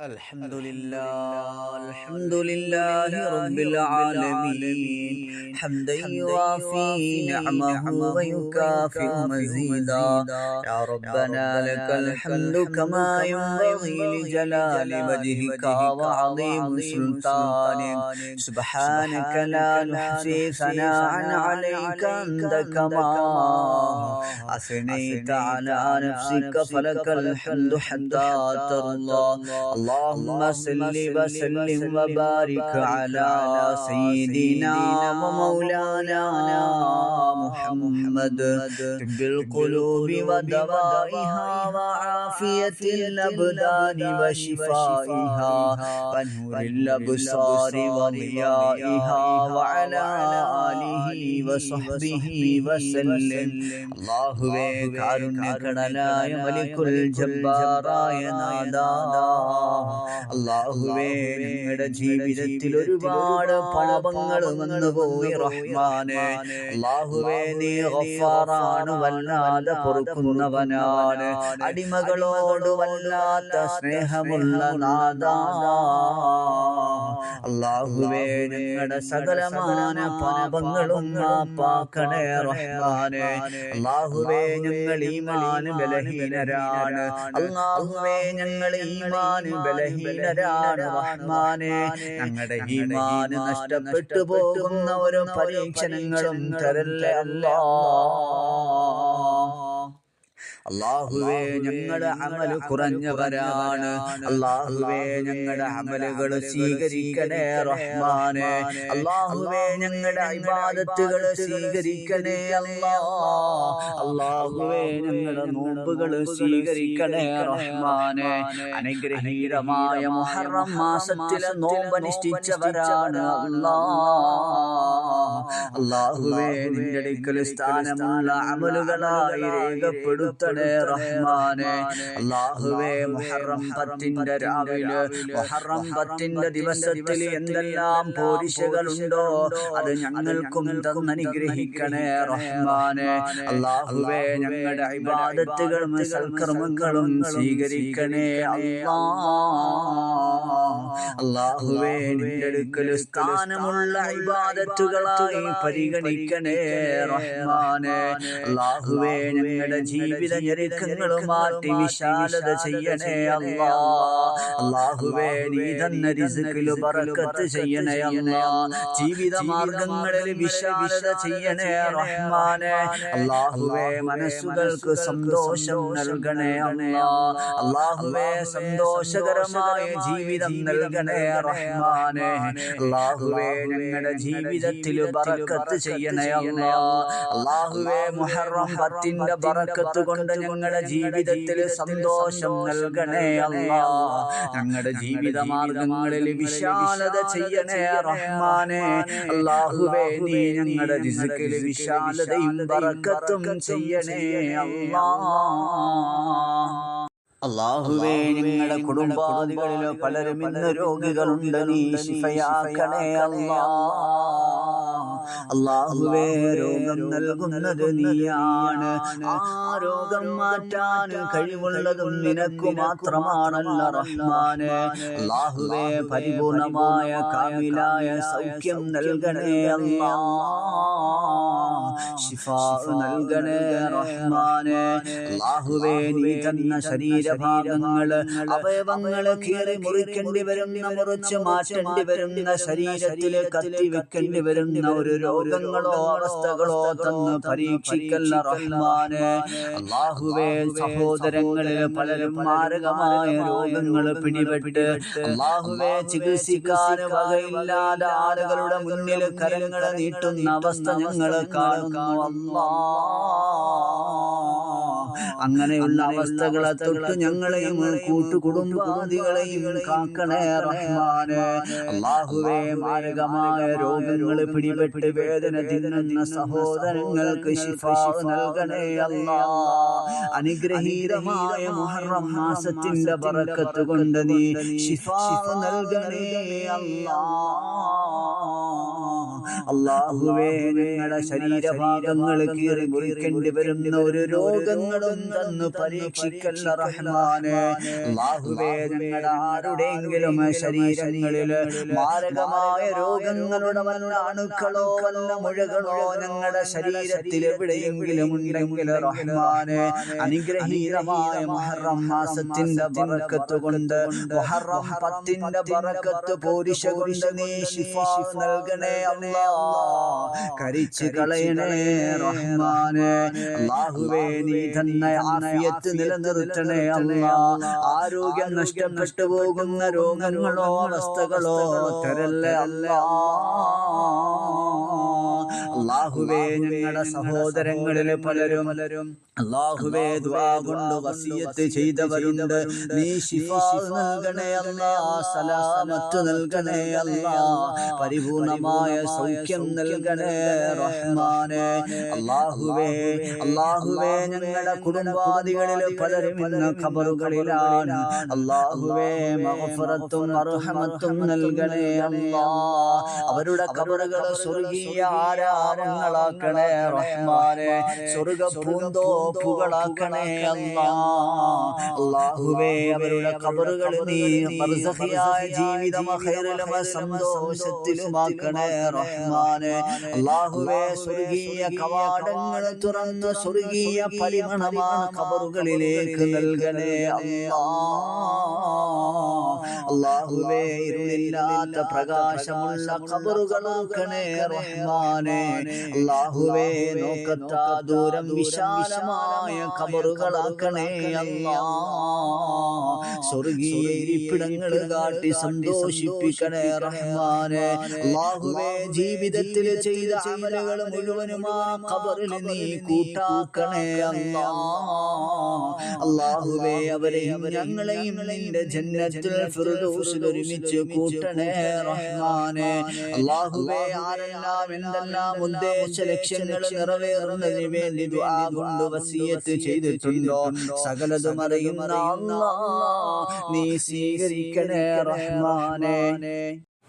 الحمد لله الحمد لله رب العالمين حمدا يوافي نعمه ويكافئ مزيدا يا ربنا لك الحمد كما ينبغي لجلال وجهك وعظيم سلطانك سبحانك لا نحصي ثناء عليك أنت كما أثنيت على نفسك فلك الحمد حتى ترضى اللهم صل وسلم وبارك على سيدنا ومولانا محمد طب القلوب ودوائها وعافية الأبدان وشفائها ونور الأبصار وضيائها وعلى آله وصحبه وسلم അള്ളാഹുവേ കാരുണ്യക്കടലായ മലിക്കുൽ ജബ്ബാറായ നാദ അള്ളാഹുവേ ഞങ്ങളുടെ ജീവിതത്തിൽ ഒരുപാട് പാപങ്ങൾ വന്നുപോയി റഹ്മാനെ. അള്ളാഹുവേ നീ ഗഫാറാണ് വല്ലാതെ പൊറുക്കുന്നവനാണ്. അടിമകളോട് വല്ലാത്ത സ്നേഹമുള്ള നാദ അള്ളാഹുവേ ഞങ്ങളുടെ സകലമാന പാപങ്ങളും മാപ്പാക്കണേ റഹ്മാനെ. അള്ളാഹുവേ ഞങ്ങൾ ഈമാന് ബലഹീനരാണ്. അള്ളാഹുവേ ഞങ്ങൾ ഈമാന് ബലഹീനരാണ് റഹ്മാനെ. ഞങ്ങളുടെ ഈമാന് നഷ്ടപ്പെട്ടു പോകുന്ന ഒരു പരീക്ഷണങ്ങളും തരല്ലേ അല്ലാ അള്ളാഹുവേ ഞങ്ങളുടെ അമൽ കുറഞ്ഞവരാണ്. അള്ളാഹുവേ ഞങ്ങളുടെ അമലുകൾ സ്വീകരിക്കണേ റഹ്മാനെ. അള്ളാഹുവേ ഞങ്ങളുടെ ഇബാദത്തുകൾ സ്വീകരിക്കണേ അല്ലാ അള്ളാഹുവേ ഞങ്ങളുടെ നോമ്പുകൾ സ്വീകരിക്കണേ റഹ്മാനെ. അനുഗ്രഹീതമായ മുഹറം മാസത്തിലെ നോമ്പനുഷ്ഠിച്ചവരാണ് അല്ലാ അള്ളാഹുവേ നിന്റെ അടുക്കൽ സ്ഥാനമുള്ള അമലുകളായി രേഖപ്പെടുത്തണേ റഹ്മാനെ. അള്ളാഹുവേ മുഹറം പത്തിന്റെ രാവിലെ മുഹറം പത്തിന്റെ ദിവസത്തിൽ എന്തെല്ലാം പോരിശകളുണ്ടോ അത് ഞങ്ങൾക്കും തന്നനുഗ്രഹിക്കണേ റഹ്മാനെ. അള്ളാഹുവേ ഞങ്ങളുടെ ഇബാദത്തുകളും സൽക്കർമ്മങ്ങളും സ്വീകരിക്കണേ അല്ലാ അള്ളാഹുവേ നിന്റെ അടുക്കൽ സ്ഥാനമുള്ള ഇബാദത്തുകളായി പരിഗണിക്കണേ റഹ്മാനെ. അള്ളാഹുവേ ഞങ്ങളുടെ ജീവിത ഞെരുക്കങ്ങൾ മാറ്റി വിശാലത ചെയ്യണേ അല്ലാ അള്ളാഹുവേ നീ തന്നെ റിസ്കിൽ പറക്കത്ത് ചെയ്യണേ അല്ലാ ജീവിത മാർഗങ്ങളിൽ വിശാലത ചെയ്യണേ റഹ്മാനെ. അള്ളാഹുവേ മനസ്സുകൾക്ക് സന്തോഷം നൽകണേ അല്ലാ അള്ളാഹുവേ സന്തോഷകരമായ ജീവിതം നൽകണേ റഹ്മാനെ. അള്ളാഹുവേ ഞങ്ങളുടെ ജീവിതത്തിൽ ബറക്കത്ത് ചെയ്യണേ അല്ലാ അള്ളാഹുവേ മുഹറം പത്തിന്റെ ബറക്കത്ത് കൊണ്ട് ഞങ്ങളുടെ ജീവിതത്തിൽ സന്തോഷം നൽകണേ അല്ലാ ഞങ്ങളുടെ ജീവിത മാർഗങ്ങളിൽ വിശാലത ചെയ്യണേ റഹ്മാനെ. അള്ളാഹുവേ നീ ഞങ്ങളുടെ റിസ്കിൽ വിശാലതയും ബറക്കത്തും ചെയ്യണേ അല്ലാ അള്ളാഹുവേ ഞങ്ങളുടെ കുടുംബാദികളിലോ പലരും ഇന്ന് രോഗികളുണ്ട് നീ ശിഫയാക്കണേ അല്ലാ അള്ളാഹുവേ രോഗം നൽകുന്നത് നീയാണ്. ആ രോഗം മാറ്റാൻ കഴിവുള്ളതും നിനക്ക് മാത്രമാണല്ല റഹ്മാന്. അള്ളാഹുവേ പരിപൂർണമായ കാമിലായ സൗഖ്യം നൽകണേ അല്ലാ. ശിഫാ നൽകണേ റഹ്മാനെ. അള്ളാഹുവേ നീ തന്ന ശരീരഭാഗങ്ങൾ അവയവങ്ങൾ കീറി മുറിക്കേണ്ടി വരുന്ന മുറിച്ച് മാറ്റേണ്ടി വരുന്ന ശരീരത്തിൽ കത്തി വെക്കേണ്ടി വരുന്ന ഒരു രോഗങ്ങളോ അവസ്ഥകളോ തന്ന് പരീക്ഷിക്കല്ല റഹ്മാനെ. അള്ളാഹുവേ സഹോദരങ്ങളിൽ പലരും മാരകമായ രോഗങ്ങൾ പിടിപെട്ട് അള്ളാഹുവേ ചികിത്സിക്കാൻ വകയില്ലാതെ ആളുകളുടെ മുന്നിൽ കരങ്ങൾ നീട്ടുന്ന അവസ്ഥ ഞങ്ങൾ കാണുന്നു അങ്ങനെയുള്ള അവസ്ഥകളെ തൊട്ട് ഞങ്ങളെയും കൂട്ടുകുടുംബാദികളെയും കാക്കണേ റഹ്മാനെ. അള്ളാഹുവേ മാരകമായ രോഗങ്ങൾ പിടിപെട്ട് വേദന തിന്നുന്ന സഹോദരങ്ങൾക്ക് ശിഫ നൽകണേ അല്ലാ. അനുഗ്രഹീതമായ മുഹറം മാസത്തിന്റെ പറക്കത്ത് കൊണ്ട് നീ ശിഫ നൽകണേ അല്ലാ. അള്ളാഹുവേ ഞങ്ങളുടെ ശരീരഭാഗങ്ങൾ കീറി മുറിക്കേണ്ടി വരുന്ന ഒരു രോഗങ്ങളും തന്ന് പരീക്ഷിക്കല്ല റഹ്മാനെ. അള്ളാഹുവേ ഞങ്ങളുടെ ആരുടെയെങ്കിലും ശരീരങ്ങളിൽ മാരകമായ രോഗങ്ങളുടെ വല്ല അണുക്കളോ വല്ല മുഴകളോ ഞങ്ങളുടെ ശരീരത്തിൽ എവിടെയെങ്കിലും ഉണ്ടെങ്കിൽ റഹ്മാനെ അനുഗ്രഹീതമായ മഹറം മാസത്തിന്റെ പറക്കത്ത് കൊണ്ട് മുഹറം പത്തിന്റെ പറക്കത്ത് പോരിശ കൊണ്ട് നീ ശിഫ നൽകണേ അല്ലാ കരിച്ചു കളയണേ റഹ്മാനെ. അല്ലാഹുവേ നീ തന്നെ ആഫിയത്ത് നിലനിർത്തണേ അല്ലാ ആരോഗ്യം നഷ്ടപ്പെട്ടു പോകുന്ന രോഗങ്ങളോ അവസ്ഥകളോ തരല്ലേ അല്ലാ അള്ളാഹുവേ ഞങ്ങളുടെ സഹോദരങ്ങളിൽ പലരും പലരും അള്ളാഹുവേ ദ്വാ കൊണ്ട് വസിയത്ത് ചെയ്തവരുണ്ട്. നീ ശിഫ നൽകണേ അല്ലാ. സലാമത്ത് നൽകണേ അല്ലാ. പരിപൂർണമായ സൗഖ്യം നൽകണേ റഹ്മാനെ. അള്ളാഹുവേ അള്ളാഹുവേ ഞങ്ങളുടെ കുടുംബാദികളിൽ പലരും ഇന്ന് ഖബറുകളിലാണ്. അള്ളാഹുവേ മഹഫറത്തും അർഹമത്തും നൽകണേ അല്ലാ. അവരുടെ ഖബറുകൾ സ്വർഗീയ ആരാമങ്ങളാക്കണേ റഹ്മാനെ. സ്വർഗ പൂന്തോപ്പുകളാക്കണേ അല്ലാ. അല്ലാഹുവേ അവരുടെ ഖബറുകൾ നീ ബർസഖിയായ ജീവിതം ഖൈറിലും സന്തോഷത്തിലുമാക്കണേ റഹ്മാനെ. അല്ലാഹുവേ സ്വർഗീയ കവാടങ്ങൾ തുറന്ന് സ്വർഗീയ പരിമണമാ ഖബറുകളിലേക്ക് നൽകണേ അല്ലാ. അല്ലാഹുവേ ഇരുളില്ലാത്ത പ്രകാശമുള്ള കബറുകളാക്കണേ റഹ്മാനെ. അല്ലാഹുവേ നോക്കത്താ ദൂരം വിശാലമായ ഖബറുകളാക്കണേ അല്ലാ. സ്വർഗീയ ഇരിപ്പിടങ്ങൾ കാട്ടി സന്തോഷിപ്പിക്കണേ റഹ്മാനെ. അല്ലാഹുവേ ജീവിതത്തിൽ ചെയ്ത അമലുകൾ മുഴുവനും ആ കബറിൽ നീ കൂട്ടാക്കണേ അല്ലാ. അല്ലാഹുവേ അവരെയും ഞങ്ങളെയും നിന്റെ ജന്നത്തിൽ ഫിർദൗസിൽ ഒരുമിച്ച് കൂട്ടണേ റഹ്മാനെ. അല്ലാഹുവേ ആരെല്ലാം എന്തെല്ലാം ഉദ്ദേശ ലക്ഷ്യങ്ങൾ നിറവേറുന്നതിന് വേണ്ടി ദുആ കൊണ്ട് വസിയത്ത് ചെയ്തിട്ടുണ്ടോ? സകലതും അറിയുന്ന അല്ലാ നീ സ്വീകരിക്കണേ റഹ്മാനെ.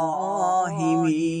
الظالمين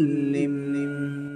وسلم.